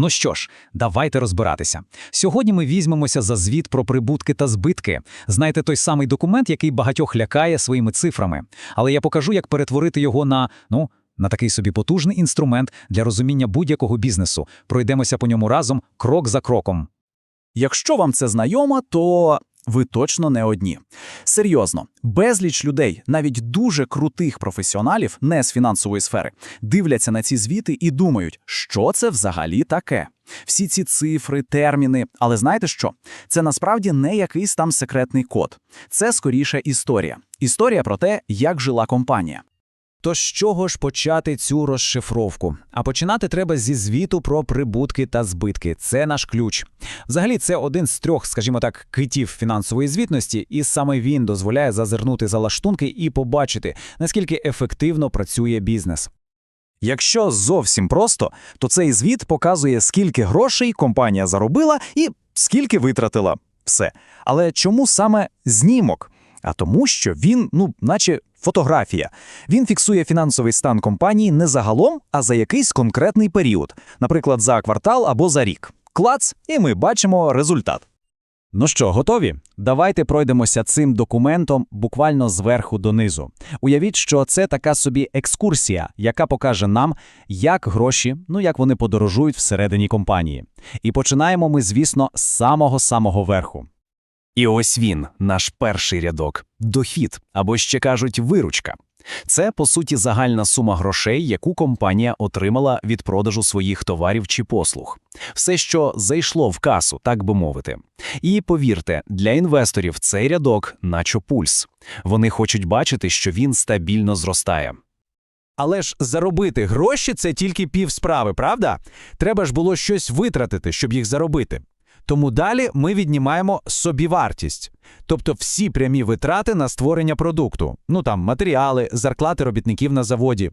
Ну що ж, давайте розбиратися. Сьогодні ми візьмемося за звіт про прибутки та збитки. Знаєте, той самий документ, який багатьох лякає своїми цифрами. Але я покажу, як перетворити його на, ну, на такий собі потужний інструмент для розуміння будь-якого бізнесу. Пройдемося по ньому разом, крок за кроком. Якщо вам це знайомо, то ви точно не одні. Серйозно, безліч людей, навіть дуже крутих професіоналів, не з фінансової сфери, дивляться на ці звіти і думають, що це взагалі таке. Всі ці цифри, терміни. Але знаєте що? Це насправді не якийсь там секретний код. Це скоріше історія. Історія про те, як жила компанія. То з чого ж почати цю розшифровку? А починати треба зі звіту про прибутки та збитки. Це наш ключ. Взагалі, це один з трьох, скажімо так, китів фінансової звітності, і саме він дозволяє зазирнути за лаштунки і побачити, наскільки ефективно працює бізнес. Якщо зовсім просто, то цей звіт показує, скільки грошей компанія заробила і скільки витратила. Все. Але чому саме знімок? А тому, що він, ну, наче фотографія. Він фіксує фінансовий стан компанії не загалом, а за якийсь конкретний період, наприклад, за квартал або за рік. Клац, і ми бачимо результат. Ну що, готові? Давайте пройдемося цим документом буквально зверху донизу. Уявіть, що це така собі екскурсія, яка покаже нам, як гроші, ну як вони подорожують всередині компанії. І починаємо ми, звісно, з самого-самого верху. І ось він, наш перший рядок дохід, або ще кажуть, виручка. Це, по суті, загальна сума грошей, яку компанія отримала від продажу своїх товарів чи послуг. Все, що зайшло в касу, так би мовити. І повірте, для інвесторів цей рядок, наче пульс. Вони хочуть бачити, що він стабільно зростає. Але ж заробити гроші це тільки пів справи, правда? Треба ж було щось витратити, щоб їх заробити. Тому далі ми віднімаємо собівартість, тобто всі прямі витрати на створення продукту, ну там матеріали, зарплати робітників на заводі.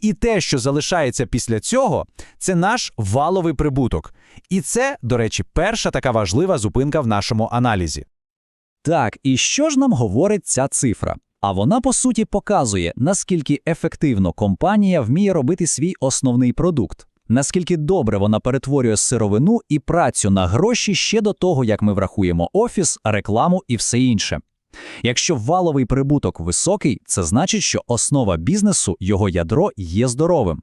І те, що залишається після цього, це наш валовий прибуток. І це, до речі, перша така важлива зупинка в нашому аналізі. Так, і що ж нам говорить ця цифра? А вона, по суті, показує, наскільки ефективно компанія вміє робити свій основний продукт, наскільки добре вона перетворює сировину і працю на гроші ще до того, як ми врахуємо офіс, рекламу і все інше. Якщо валовий прибуток високий, це значить, що основа бізнесу, його ядро є здоровим.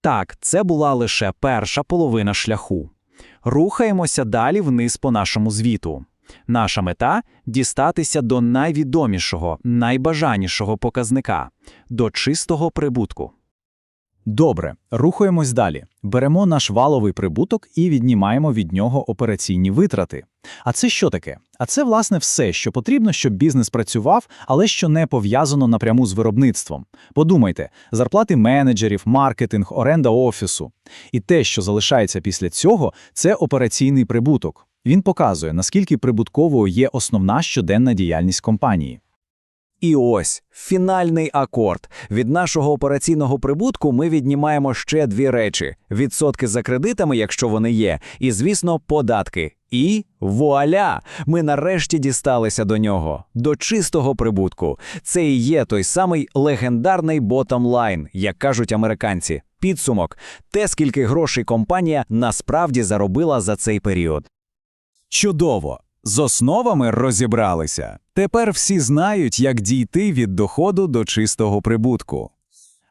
Так, це була лише перша половина шляху. Рухаємося далі вниз по нашому звіту. Наша мета дістатися до найвідомішого, найбажанішого показника до чистого прибутку. Добре, рухаємось далі. Беремо наш валовий прибуток і віднімаємо від нього операційні витрати. А це що таке? А це, власне, все, що потрібно, щоб бізнес працював, але що не пов'язано напряму з виробництвом. Подумайте, зарплати менеджерів, маркетинг, оренда офісу. І те, що залишається після цього, це операційний прибуток. Він показує, наскільки прибутковою є основна щоденна діяльність компанії. І ось фінальний акорд. Від нашого операційного прибутку ми віднімаємо ще дві речі: відсотки за кредитами, якщо вони є, і, звісно, податки. І вуаля! Ми нарешті дісталися до нього, до чистого прибутку. Це і є той самий легендарний bottom line, як кажуть американці. Підсумок те, скільки грошей компанія насправді заробила за цей період. Чудово! З основами розібралися. Тепер всі знають, як дійти від доходу до чистого прибутку.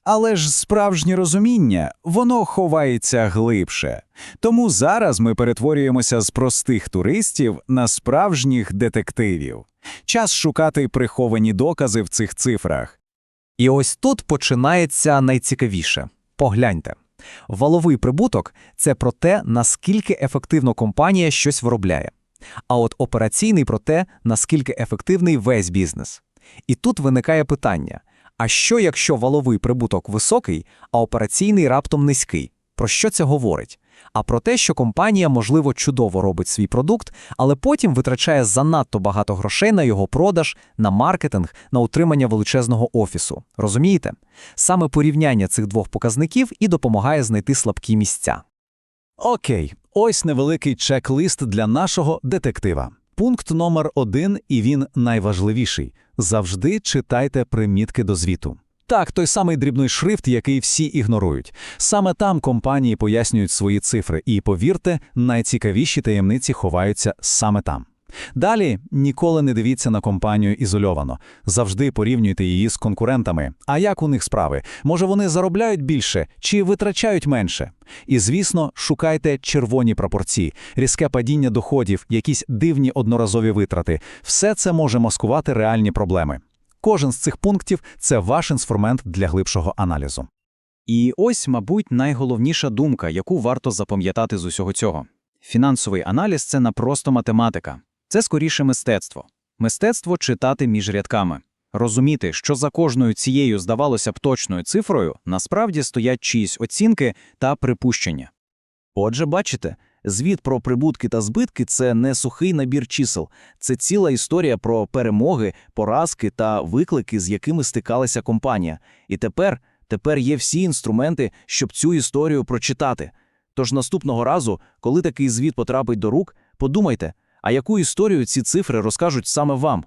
Але ж справжнє розуміння, воно ховається глибше. Тому зараз ми перетворюємося з простих туристів на справжніх детективів. Час шукати приховані докази в цих цифрах. І ось тут починається найцікавіше. Погляньте. Валовий прибуток це про те, наскільки ефективно компанія щось виробляє. А от операційний про те, наскільки ефективний весь бізнес. І тут виникає питання: а що, якщо валовий прибуток високий, а операційний раптом низький? Про що це говорить? А про те, що компанія, можливо, чудово робить свій продукт, але потім витрачає занадто багато грошей на його продаж, на маркетинг, на утримання величезного офісу. Розумієте? Саме порівняння цих двох показників і допомагає знайти слабкі місця. Окей, ось невеликий чек-лист для нашого детектива. Пункт номер один, і він найважливіший. Завжди читайте примітки до звіту. Так, той самий дрібний шрифт, який всі ігнорують. Саме там компанії пояснюють свої цифри, і повірте, найцікавіші таємниці ховаються саме там. Далі ніколи не дивіться на компанію ізольовано. Завжди порівнюйте її з конкурентами. А як у них справи? Може, вони заробляють більше чи витрачають менше? І, звісно, шукайте червоні пропорції, різке падіння доходів, якісь дивні одноразові витрати. Все це може маскувати реальні проблеми. Кожен з цих пунктів це ваш інструмент для глибшого аналізу. І ось, мабуть, найголовніша думка, яку варто запам'ятати з усього цього. Фінансовий аналіз – це не просто математика. Це скоріше мистецтво. Мистецтво читати між рядками. Розуміти, що за кожною цією, здавалося б, точною цифрою, насправді стоять чиїсь оцінки та припущення. Отже, бачите, звіт про прибутки та збитки це не сухий набір чисел, це ціла історія про перемоги, поразки та виклики, з якими стикалася компанія. І тепер, тепер є всі інструменти, щоб цю історію прочитати. Тож наступного разу, коли такий звіт потрапить до рук, подумайте, а яку історію ці цифри розкажуть саме вам?